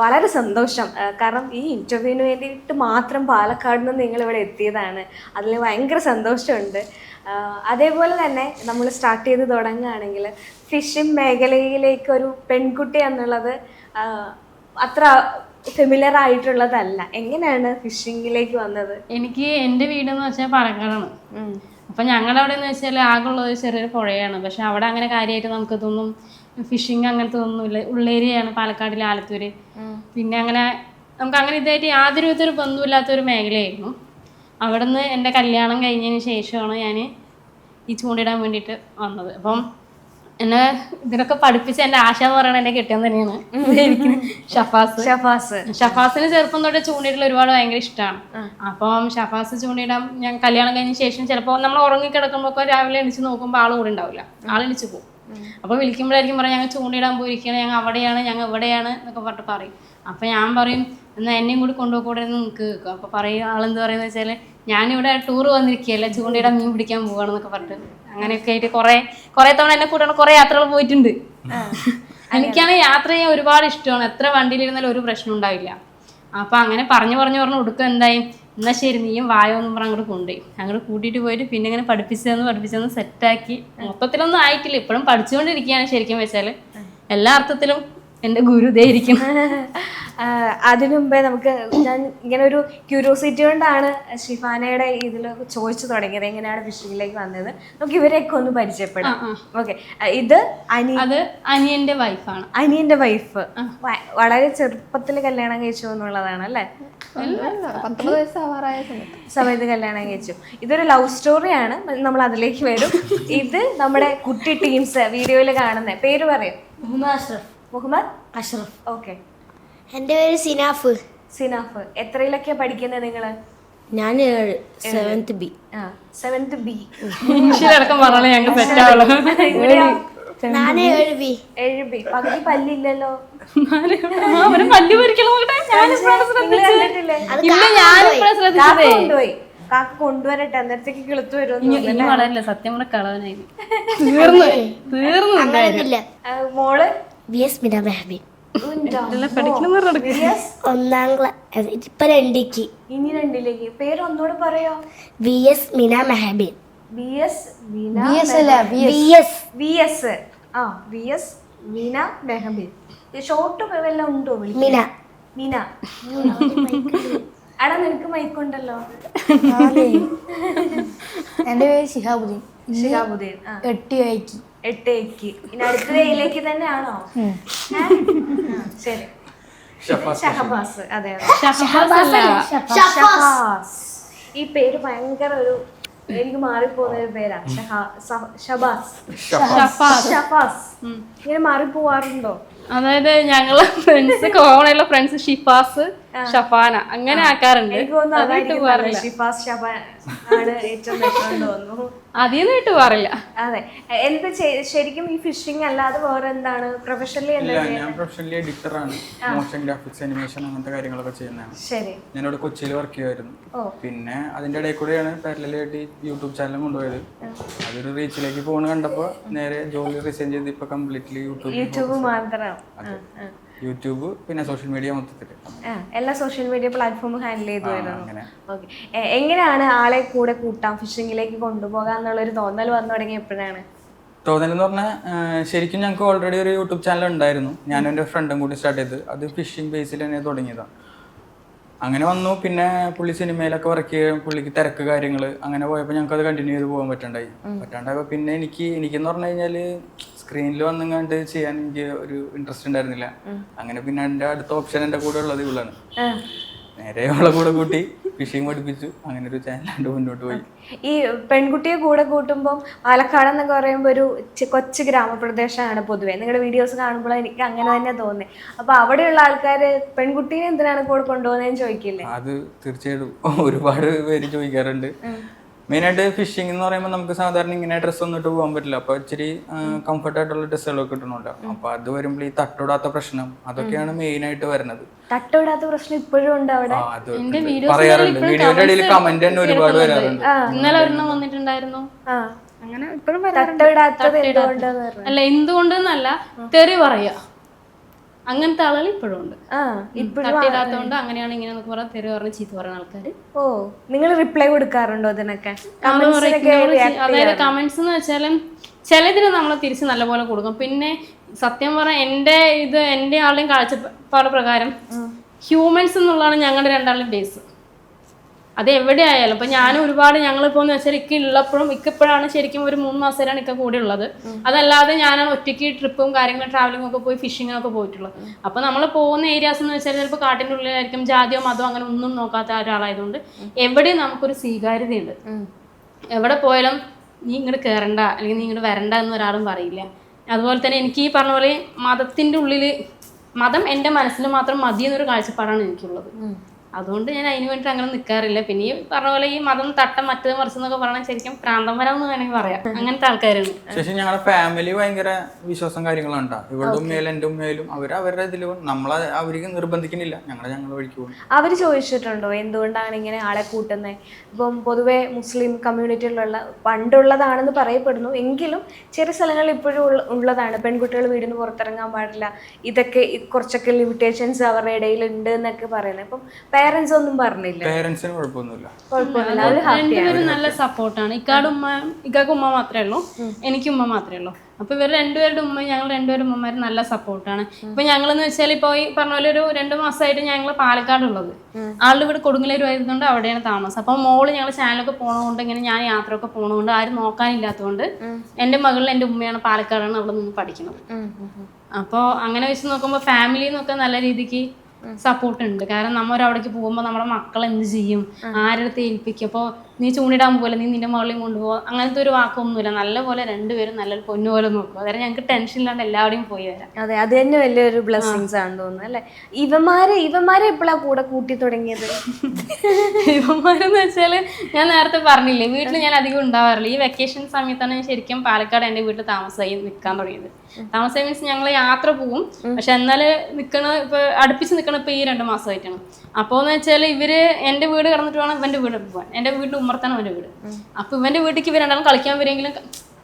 വളരെ സന്തോഷം. കാരണം ഈ ഇന്റർവ്യൂവിന് വേണ്ടിയിട്ട് മാത്രം പാലക്കാട് നിന്ന് നിങ്ങൾ ഇവിടെ എത്തിയതാണ്. അതിൽ ഭയങ്കര സന്തോഷമുണ്ട്. അതേപോലെ തന്നെ നമ്മൾ സ്റ്റാർട്ട് ചെയ്ത് തുടങ്ങുകയാണെങ്കിൽ ഫിഷിംഗ് മേഖലയിലേക്ക് ഒരു പെൺകുട്ടി എന്നുള്ളത് അത്ര ഫെമിലർ ആയിട്ടുള്ളതല്ല. എങ്ങനെയാണ് ഫിഷിങ്ങിലേക്ക് വന്നത്? എനിക്ക് എന്റെ വീടെന്ന് വെച്ചാൽ പാലക്കാടാണ് അപ്പം ഞങ്ങളുടെ അവിടെ എന്ന് വെച്ചാൽ ആകെ ഉള്ളത് ചെറിയൊരു പുഴയാണ്. പക്ഷെ അവിടെ അങ്ങനെ കാര്യമായിട്ട് നമുക്ക് ഇതൊന്നും ഫിഷിങ് അങ്ങനത്തെ ഒന്നുമില്ല. ഉള്ളേരിയാണ് പാലക്കാടിലെ ആലത്തൂര്. പിന്നെ അങ്ങനെ നമുക്ക് അങ്ങനെ ഇതായിട്ട് യാതൊരു വിധ ഒരു ബന്ധമില്ലാത്ത ഒരു മേഖലയായിരുന്നു. അവിടെ നിന്ന് എന്റെ കല്യാണം കഴിഞ്ഞതിന് ശേഷമാണ് ഞാൻ ഈ ചൂണ്ടിടാൻ വേണ്ടിയിട്ട് വന്നത്. അപ്പം എന്നെ ഇതിനൊക്കെ പഠിപ്പിച്ച എന്റെ ആശ എന്ന് പറയുന്നത് എന്റെ കെട്ടിയം തന്നെയാണ്. എനിക്ക് ഷഫാസ്. ഷഫാസ്. ഷഫാസിന് ചെറുപ്പം തൊട്ട് ചൂണ്ടിടൽ ഒരുപാട് ഭയങ്കര ഇഷ്ടമാണ്. അപ്പം ഷഫാസ് ചൂണ്ടിടാൻ ഞാൻ കല്യാണം കഴിഞ്ഞ ശേഷം ചിലപ്പോൾ നമ്മൾ ഉറങ്ങി കിടക്കുമ്പോൾ രാവിലെ എണിച്ച് നോക്കുമ്പോൾ ആൾ കൂടെ ഉണ്ടാവില്ല. ആൾ എണിച്ച് പോകും അപ്പൊ വിളിക്കുമ്പോഴായിരിക്കും പറയാം ഞങ്ങൾ ചൂണ്ടിടാൻ പോയിരിക്കുകയാണ് ഞങ്ങൾ അവിടെയാണ് ഞങ്ങൾ ഇവിടെയാണ് എന്നൊക്കെ പറഞ്ഞിട്ട് പറയും. അപ്പൊ ഞാൻ പറയും എന്നാ എന്നെയും കൂടി കൊണ്ടുപോകൂടെ എന്ന് നിങ്ങൾക്ക് കേൾക്കും. അപ്പൊ പറയും ആളെന്ത് പറയുന്നത് വെച്ചാൽ ഞാനിവിടെ ടൂർ വന്നിരിക്കുകയല്ല ചൂണ്ടിടാൻ മീൻ പിടിക്കാൻ പോവാണെന്നൊക്കെ പറഞ്ഞിട്ട്. അങ്ങനെയൊക്കെ ആയിട്ട് കുറെ കുറെ തവണ എന്നെ കൂട്ടാണ് കുറെ യാത്രകൾ പോയിട്ടുണ്ട്. എനിക്കാണ് യാത്ര ചെയ്യാൻ ഒരുപാട് ഇഷ്ടമാണ്. എത്ര വണ്ടിയിലിരുന്നാലും ഒരു പ്രശ്നം ഉണ്ടാവില്ല. അപ്പൊ അങ്ങനെ പറഞ്ഞു പറഞ്ഞു പറഞ്ഞു ഒടുക്കം എന്തായി? എന്നാ ശരി നീയും വായോ എന്ന് പറഞ്ഞ് അങ്ങോട്ട് കൊണ്ടുപോയി അങ്ങോട്ട് കൂട്ടിയിട്ട് പോയിട്ട് പിന്നെ ഇങ്ങനെ പഠിപ്പിച്ചതെന്ന് പഠിപ്പിച്ചതെന്ന് സെറ്റാക്കി മൊത്തത്തിലൊന്നും ആയിട്ടില്ല. ഇപ്പോഴും പഠിച്ചുകൊണ്ടിരിക്കുകയാണ് ശരിക്കും വെച്ചാൽ എല്ലാ അർത്ഥത്തിലും എന്റെ ഗുരു ദേ ഇരിക്കും അതിനു മുമ്പേ നമുക്ക് ഞാൻ ഇങ്ങനെ ഒരു ക്യൂരിയോസിറ്റി കൊണ്ടാണ് ഷിഫാനയുടെ ഇതിൽ ചോദിച്ചു തുടങ്ങിയത് എങ്ങനെയാണ് ഫിഷിങ്ങിലേക്ക് വന്നത്. നമുക്ക് ഇവരെയൊക്കെ ഒന്ന് പരിചയപ്പെടാം. ഓക്കെ. ഇത് അനി അത് അനിയന്റെ വൈഫാണ്. അനിയന്റെ വൈഫ്. വളരെ ചെറുപ്പത്തിൽ കല്യാണം കഴിച്ചു എന്നുള്ളതാണ് അല്ലേ? സമയത്ത്. സമയത്ത് കല്യാണം കഴിച്ചു. ഇതൊരു ലവ് സ്റ്റോറിയാണ് നമ്മൾ അതിലേക്ക് വരും. ഇത് നമ്മുടെ കുട്ടി ടീംസ് വീഡിയോയിൽ കാണുന്ന പേര് പറയും. അഷ്റഫ് മുഹമ്മദ്? അഷ്റഫ്. ഓക്കെ. എന്റെ പേര് സിനാഫ്. സിനാഫ്. എത്രയിലൊക്കെയാ പഠിക്കുന്നത് നിങ്ങൾ ഞാൻ ഏഴ് സെവൻത്ത് ബി ആ സെവൻത് ബി ഇംഗ്ലീഷിലടക്കം സെറ്റാവുള്ളൂ. ഞാൻ ഏഴ് ബി ഏഴ് ബി പകുതി പല്ലില്ലല്ലോ? പല്ല് കാക്ക ശ്രദ്ധിച്ചതേ. കൊണ്ടുപോയി. കാക്ക കൊണ്ടുവരട്ടെ അന്നേരത്തേക്ക് കിളുത്തു വരുമെന്ന് വളരില്ല സത്യം കൂടെ കളവനായി. തീർന്നു. തീർന്നു. മോൾ? ബി എസ് മിന മെഹബി ഒന്നാം ക്ലാസ് ഇപ്പൊ രണ്ടിക്ക്. ഇനി രണ്ടിലേക്ക്. പേര് ഒന്നുകൂടെ പറയോ B S Mina Mehabin B S B S V S ആ V S Veena Mehabi short എല്ലാം ഉണ്ടോ? മിന. മീന. എടാ നിനക്ക് മൈക്കുണ്ടല്ലോ എന്റെ പേര് ശിഹാബുദ്ദീൻ. ഷിഹാബുദ്ദീൻ എട്ടി എട്ട് വൈക്ക് എട്ടേക്ക്. ഇനി അടുത്ത ഡേയിലേക്ക് തന്നെയാണോ? ശരി. ഷഹബാസ് അതെ അതെ. ഷഹബാസ് ഈ പേര് ഭയങ്കര ഒരു എനിക്ക് മാറിപ്പോകുന്ന ഒരു പേരാണ് ഷബാസ്. ഷഫാസ് ഇങ്ങനെ മാറിപ്പോവാറുണ്ടോ? അതായത് ഞങ്ങൾ ഫ്രണ്ട്സ് കോളേജിലെ ഫ്രണ്ട്സ് ഷിഫാസ് ഷഫാന. അങ്ങനെ ആക്കാറുണ്ട്. അതിന്ന് വിട്ട് പോകാറില്ല. അതെ. എന്ത് ശരിക്കും ഈ ഫിഷിംഗ് അല്ലാതെ വേറെ എന്താണ്? പ്രൊഫഷണലി ഞാൻ പ്രൊഫഷണലി എഡിറ്റർ ആണ്. മോഷൻ ഗ്രാഫിക്സ് അനിമേഷൻ അങ്ങനത്തെ കാര്യങ്ങളൊക്കെ ചെയ്യുന്നതാണ്. ശരി. ഞാനിവിടെ കൊച്ചിയിൽ വർക്ക് ചെയ്യുമായിരുന്നു പിന്നെ അതിന്റെ ഇടയിൽ കൂടെയാണ് പാരലായിട്ട് യൂട്യൂബ് ചാനലും കൊണ്ടുപോയത്. അതൊരു റീച്ചിലേക്ക് പോണ് കണ്ടപ്പോ നേരെ ജോലി റിസൈൻ ചെയ്ത് ഇപ്പൊ കംപ്ലീറ്റ്ലി യൂട്യൂബ് യൂട്യൂബ് മാത്രം. യൂട്യൂബ് പിന്നെ സോഷ്യൽ മീഡിയ മൊത്തത്തിൽ എല്ലാ സോഷ്യൽ മീഡിയ പ്ലാറ്റ്ഫോമും ഹാൻഡിൽ ചെയ്തു വരുന്നു. ഓക്കെ. എങ്ങനെയാണ് ആളെ കൂടെ കൂട്ടാം ഫിഷിംഗിലേക്ക് കൊണ്ടുപോകാം എന്നുള്ളൊരു തോന്നൽ വന്നു തുടങ്ങി എപ്പോഴാണ്? തോന്നലെന്ന് പറഞ്ഞാൽ ശരിക്കും ഞങ്ങൾക്ക് ഓൾറെഡി ഒരു യൂട്യൂബ് ചാനൽ ഉണ്ടായിരുന്നു. ഞാനും എന്റെ ഫ്രണ്ടും കൂടി സ്റ്റാർട്ട് ചെയ്ത്. അത് ഫിഷിംഗ് ബേസിൽ തന്നെ തുടങ്ങിയതാണ് അങ്ങനെ വന്നു. പിന്നെ പുള്ളി സിനിമയിലൊക്കെ വർക്ക് ചെയ്യുക പുള്ളിക്ക് തിരക്ക് കാര്യങ്ങൾ അങ്ങനെ പോയപ്പോൾ ഞങ്ങൾക്ക് അത് കണ്ടിന്യൂ ചെയ്ത് പോകാൻ പറ്റണ്ടായി. പറ്റാണ്ടായപ്പോൾ പിന്നെ എനിക്ക് എനിക്കെന്ന് പറഞ്ഞു കഴിഞ്ഞാൽ സ്ക്രീനിൽ വന്നുകൊണ്ട് ചെയ്യാൻ എനിക്ക് ഒരു ഇൻട്രസ്റ്റ് ഉണ്ടായിരുന്നില്ല. അങ്ങനെ പിന്നെ എന്റെ അടുത്ത ഓപ്ഷൻ എന്റെ കൂടെ ഉള്ളത് ഇവളാണ്. നേരെ അവളെ കൂടെ കൂട്ടി ഫിഷിംഗ് പഠിപ്പിച്ചു. അങ്ങനെ ഒരു ചാനലാണ്ട് മുന്നോട്ട് പോയി. ഈ പെൺകുട്ടിയെ കൂടെ കൂട്ടുമ്പോൾ പാലക്കാട് എന്നൊക്കെ പറയുമ്പോൾ ഒരു കൊച്ചു ഗ്രാമപ്രദേശമാണ് പൊതുവെ. നിങ്ങളുടെ വീഡിയോസ് കാണുമ്പോൾ എനിക്ക് അങ്ങനെ തന്നെ തോന്നി. അപ്പൊ അവിടെയുള്ള ആൾക്കാര് പെൺകുട്ടീനെ എന്തിനാണ് കൂടെ കൊണ്ടുപോകുന്നതെന്ന് ചോദിക്കില്ലേ? അത് തീർച്ചയായിട്ടും ഒരുപാട് പേര് ചോദിക്കാറുണ്ട്. മെയിനായിട്ട് ഫിഷിംഗ് എന്ന് പറയുമ്പോൾ നമുക്ക് സാധാരണ ഇങ്ങനെ ഡ്രസ്സ് ഒന്നും ഇട്ട് പോകാൻ പറ്റില്ല. അപ്പോൾ ഇച്ചിരി കംഫർട്ട് ആയിട്ടുള്ള ഡ്രസ്സുകളൊക്കെ കിട്ടണമല്ലോ അപ്പോൾ അത് വരുമ്പോൾ ഈ തട്ടോടാത്ത പ്രശ്നം. അതൊക്കെയാണ് മെയിൻ ആയിട്ട് വരുന്നത്. തട്ടോടാത്ത പ്രശ്നം ഇപ്പോഴും ഉണ്ട് അവിടെ? പറയാറുണ്ട്. വീഡിയോയുടെ ഇടയിൽ കമന്റ് തന്നെ ഒരുപാട് വരാറുണ്ട്. ഇന്നലെ ഒരെണ്ണം വന്നിട്ടുണ്ടായിരുന്നു. ആ. അങ്ങനെ ഇപ്പോഴും അല്ല എന്തുകൊണ്ടെന്നല്ല തെറി പറയാ. അങ്ങനത്തെ ആളുകൾ ഇപ്പോഴും ഉണ്ട്. ഇപ്പോഴും അങ്ങനെയാണ് ഇങ്ങനെ എന്നൊക്കെ പറഞ്ഞാൽ തെറി പറഞ്ഞ് ചീത്ത പറയുന്ന ആൾക്കാർ ഓ നിങ്ങൾ റിപ്ലൈ കൊടുക്കാറുണ്ടോ ഇതിനൊക്കെ? അതായത് കമന്റ്സ് എന്ന് വെച്ചാലും ചിലതിന് നമ്മൾ തിരിച്ച് നല്ലപോലെ കൊടുക്കും. പിന്നെ സത്യം പറഞ്ഞാൽ എന്റെ ഇത് എന്റെ ആളുടെയും കാഴ്ചപ്പാട് പ്രകാരം ഹ്യൂമൻസ് എന്നുള്ളതാണ് ഞങ്ങളുടെ രണ്ടാളും ബേസ് അത് എവിടെ ആയാലും ഇപ്പൊ ഞാൻ ഒരുപാട് ഞങ്ങളിപ്പോ എന്ന് വെച്ചാൽ ഇക്ക ഉള്ളപ്പോഴും ഇക്കപ്പോഴാണ് ശരിക്കും ഒരു മൂന്ന് മാസത്തിലാണ് ഇക്ക കൂടെ ഉള്ളത്. അതല്ലാതെ ഞാൻ ഒറ്റയ്ക്ക് ട്രിപ്പും കാര്യങ്ങളും ട്രാവലിംഗ് ഒക്കെ പോയി ഫിഷിങ്ങിനൊക്കെ പോയിട്ടുള്ളത്. അപ്പൊ നമ്മൾ പോകുന്ന ഏരിയാസ് എന്ന് വെച്ചാൽ ചിലപ്പോൾ കാട്ടിന്റെ ഉള്ളിലായിരിക്കും ജാതിയോ മതമോ അങ്ങനെ ഒന്നും നോക്കാത്ത ഒരാളായതുകൊണ്ട് എവിടെയും നമുക്കൊരു സ്വീകാര്യതയുണ്ട്. എവിടെ പോയാലും നീ ഇങ്ങോട്ട് കയറണ്ട അല്ലെങ്കിൽ നീ ഇങ്ങോട്ട് വരണ്ട എന്ന് ഒരാളും പറയില്ല. അതുപോലെ തന്നെ എനിക്ക് ഈ പറഞ്ഞ പോലെ മതത്തിന്റെ ഉള്ളിൽ മതം എന്റെ മനസ്സിന് മാത്രം മതി എന്നൊരു കാഴ്ചപ്പാടാണ് എനിക്കുള്ളത്. അതുകൊണ്ട് ഞാൻ അതിന് വേണ്ടിയിട്ട് അങ്ങനെ നിൽക്കാറില്ല പിന്നെ ഈ പറഞ്ഞ പോലെ ഈ മതം തട്ടം മറ്റത് മറിച്ചെന്നൊക്കെ പറഞ്ഞാൽ ശരിക്കും പ്രാന്തമരം എന്ന് വേണമെങ്കിൽ പറയാം. അങ്ങനത്തെ ആൾക്കാരാണ് ശേഷം ഞങ്ങളുടെ ഫാമിലി ഭയങ്കര വിശ്വാസം കാര്യങ്ങളാണ് ഇവളുടെ ഉമ്മയിലും എന്റെ ഉമ്മയിലും അവർ അവരുടെ ഇതിൽ നമ്മളെ അവർക്ക് നിർബന്ധിക്കുന്നില്ല. ഞങ്ങളെ വഴിക്ക് പോകും. അവർ ചോദിച്ചിട്ടുണ്ടോ? എന്തുകൊണ്ടാണ് ഇങ്ങനെ ആളെ കൂട്ടുന്നത് ഇപ്പം പൊതുവെ മുസ്ലിം കമ്മ്യൂണിറ്റിയിലുള്ള പണ്ടുള്ളതാണെന്ന് പറയപ്പെടുന്നു. എങ്കിലും ചെറിയ സ്ഥലങ്ങളിൽ ഇപ്പോഴും ഉള്ളതാണ്. പെൺകുട്ടികൾ വീടിന് പുറത്തിറങ്ങാൻ പാടില്ല. ഇതൊക്കെ കുറച്ചൊക്കെ ലിമിറ്റേഷൻസ് അവരുടെ ഇടയിൽ ഉണ്ട് എന്നൊക്കെ പറയുന്നത്. അപ്പം പേരൻസ് ഒന്നും പറഞ്ഞില്ല. പേരൻസിന് കുഴപ്പമൊന്നുമില്ല. രണ്ടുപേരും നല്ല സപ്പോർട്ടാണ് ഇക്കാട് ഉമ്മ ഇക്കാക്ക് ഉമ്മ മാത്രമേ ഉള്ളൂ. എനിക്ക് ഉമ്മ മാത്രമേ ഉള്ളൂ. അപ്പൊ ഇവർ രണ്ടുപേരുടെ ഉമ്മ ഞങ്ങൾ രണ്ടുപേരും ഉമ്മമാര് നല്ല സപ്പോർട്ടാണ് ഇപ്പൊ ഞങ്ങളെന്ന് വെച്ചാൽ ഇപ്പൊ ഈ പറഞ്ഞ പോലെ ഒരു രണ്ടു മാസമായിട്ട് ഞങ്ങൾ പാലക്കാട് ഉള്ളത് ആളുടെ ഇവിടെ കൊടുങ്ങല്ലൂർ ആയതുകൊണ്ട് അവിടെയാണ് താമസം. അപ്പൊ മോൾ ഞങ്ങൾ ചാനലൊക്കെ പോണതുകൊണ്ട് ഇങ്ങനെ ഞാൻ യാത്രയൊക്കെ പോണതുകൊണ്ട് ആരും നോക്കാനില്ലാത്തതുകൊണ്ട് എന്റെ മകളിൽ എന്റെ ഉമ്മയാണ് പാലക്കാടാണ് അവിടെ നിന്ന് പഠിക്കുന്നത്. അപ്പോൾ അങ്ങനെ വെച്ച് നോക്കുമ്പോൾ ഫാമിലി എന്നൊക്കെ നല്ല രീതിക്ക് സപ്പോർട്ട് ഉണ്ട് കാരണം നമ്മൾ അവിടേക്ക് പോകുമ്പോൾ നമ്മുടെ മക്കൾ എന്ത് ചെയ്യും ആരുടെ ഏൽപ്പിക്കും? അപ്പോൾ നീ ചൂണ്ടിടാൻ പോലെ നീ നിന്റെ മകളെയും കൊണ്ടുപോകാം അങ്ങനത്തെ ഒരു വാക്കൊന്നുമില്ല. നല്ലപോലെ രണ്ടുപേരും നല്ലൊരു പൊന്നുപോലെ നോക്കും. അതായത് ഞങ്ങൾക്ക് ടെൻഷൻ ഇല്ലാണ്ട് എല്ലാവരുടെയും പോയി വരാം. അതെ അത് തന്നെ വലിയൊരു ബ്ലെസ്സിങ്സ് ആണെന്ന് തോന്നുന്നു അല്ലെ? ഇവന്മാരെ ഇവന്മാരെ എപ്പോഴാ കൂടെ കൂട്ടി തുടങ്ങിയത്? ഇവന്മാരെന്ന് വെച്ചാൽ ഞാൻ നേരത്തെ പറഞ്ഞില്ലേ വീട്ടിൽ ഞാൻ അധികം ഉണ്ടാവാറില്ല. ഈ വെക്കേഷൻ സമയത്താണ് ഞാൻ ശരിക്കും പാലക്കാട് എന്റെ വീട്ടിൽ താമസമായി നിൽക്കാൻ തുടങ്ങിയത്. താമസമായി മീൻസ് ഞങ്ങൾ യാത്ര പോവും. പക്ഷെ എന്നാൽ നിൽക്കണ ഇപ്പൊ അടുപ്പിച്ച് നിൽക്കണ ഇപ്പൊ ഈ രണ്ട് മാസമായിട്ടാണ്. അപ്പോൾ എന്ന് വെച്ചാൽ ഇവർ എന്റെ വീട് കടന്നിട്ട് വേണം ഇവന്റെ വീട് പോകാൻ എന്റെ വീടിന്റെ ഉമ്മർത്താണ് അവന്റെ വീട്. അപ്പോൾ ഇവന്റെ വീട്ടിലേക്ക് ഇവർ രണ്ടാളും കളിക്കാൻ വരെങ്കിലും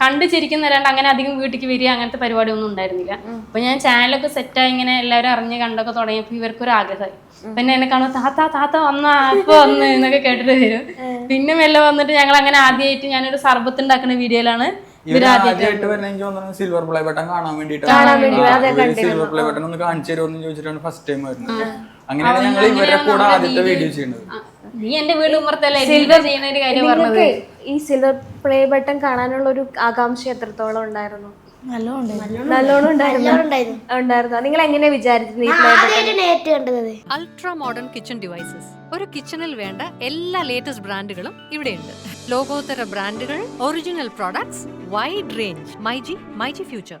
കണ്ട് ചിരിക്കുന്നല്ലാണ്ട് അങ്ങനെ അധികം വീട്ടിലേക്ക് വരിക അങ്ങനത്തെ പരിപാടിയൊന്നും ഉണ്ടായിരുന്നില്ല. അപ്പൊ ഞാൻ ചാനലൊക്കെ സെറ്റായി ഇങ്ങനെ എല്ലാവരും അറിഞ്ഞ് കണ്ടൊക്കെ തുടങ്ങിയപ്പോൾ ഇവർക്കൊരു ആഗ്രഹമായി. പിന്നെ എന്നെ കാണുമ്പോൾ താത്ത താത്ത വന്ന? അപ്പൊ വന്ന്? എന്നൊക്കെ കേട്ടിട്ട് വരും. പിന്നെ മെല്ലെ വന്നിട്ട് ഞങ്ങൾ അങ്ങനെ ആദ്യമായിട്ട് ഞാനൊരു സർബത്ത് ഉണ്ടാക്കുന്ന വീഡിയോയിലാണ് ആദ്യമായിട്ട് വരുന്ന എനിക്ക് തോന്നുന്നു സിൽവർ പ്ലേ ബട്ടൺ കാണാൻ വേണ്ടിട്ട് സിൽവർ പ്ലേ ബട്ടൺ ഒന്ന് കാണിച്ചു തരുമോ ചോദിച്ചിട്ടാണ് ഫസ്റ്റ് ടൈം വരുന്നത്. അങ്ങനെയാണ് ഞങ്ങൾ ഇവരെ കൂടെ ആദ്യത്തെ വീഡിയോ. ചെയ്യുന്നത്. നീ എന്റെ വീട് ഉമ്മർത്തല്ലേ സിൽവർ ചെയ്യുന്ന ഒരു കാര്യം പറഞ്ഞത്. ഈ സിൽവർ പ്ലേ ബട്ടൺ കാണാനുള്ള ഒരു ആകാംക്ഷ എത്രത്തോളം ഉണ്ടായിരുന്നു? നല്ലോണം ഉണ്ടായിരുന്നു. നിങ്ങൾ എങ്ങനെ വിചാരിച്ചിരുന്നു അൾട്രാ മോഡേൺ കിച്ചൺ ഡിവൈസസ്. ഒരു കിച്ചണിൽ വേണ്ട എല്ലാ ലേറ്റസ്റ്റ് ബ്രാൻഡുകളും ഇവിടെയുണ്ട്. ലോകോത്തര ബ്രാൻഡുകൾ original products wide range. MyG myG future.